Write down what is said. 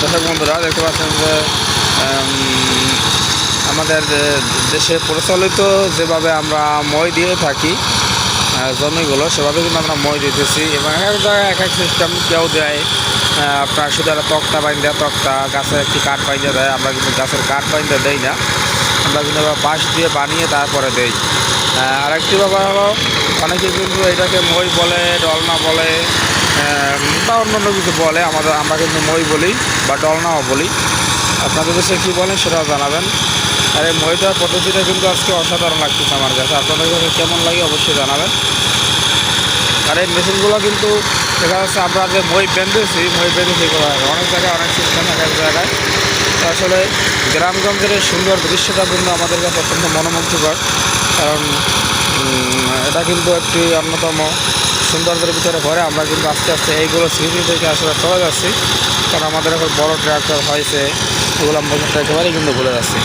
দর্শক বন্ধুরা, দেখতে পাচ্ছেন যে আমাদের দেশে প্রচলিত যেভাবে আমরা মই দিয়ে থাকি জমিগুলো, সেভাবে কিন্তু আমরা মই দিতেছি এবং এক এক জায়গায় এক এক সিস্টেম কেউ দেয় আপনার শুধু একটা তক্তা বাইন্দা, তক্তা গাছের একটি কাঠ বাইন্দা দেয়, আমরা কিন্তু গাছের কাঠ বাইন্দা দেই না, আমরা কিন্তু আবার বাঁশ দিয়ে বানিয়ে তারপরে দেই। আরেকটি ব্যাপার হলো, অনেকে কিন্তু এটাকে মই বলে ডলনা বলে বা অন্য কিছু বলে, আমাদের আমরা কিন্তু মই বলি বা ডলনাও বলি। আপনাদের দেশে কী বলেন সেটাও জানাবেন। আর এই মই দেওয়ার পদ্ধতিটা কিন্তু আজকে অসাধারণ লাগতেছে আমার কাছে। আপনাদের কাছে কেমন লাগে অবশ্যই জানাবেন। আর এই মেশিনগুলো কিন্তু দেখা যাচ্ছে আমরা যে মই বেঁধেছি মই বেঁধেছি অনেক জায়গায় অনেক সিস্টেম এক এক জায়গায়। আসলে গ্রামগঞ্জের সুন্দর দৃশ্যটা কিন্তু আমাদের কাছে অত্যন্ত মনোমুগ্ধকর। কারণ এটা কিন্তু একটি অন্যতম সৌন্দর্যের ভিতরে ভরে আমরা কিন্তু আস্তে আস্তে এইগুলো সিকিউরিটি থেকে আসলে চলে যাচ্ছি। কারণ আমাদের এখন বড় ট্রাক্টর হয়েছে এগুলো আমরা একেবারেই কিন্তু ভুলে যাচ্ছি।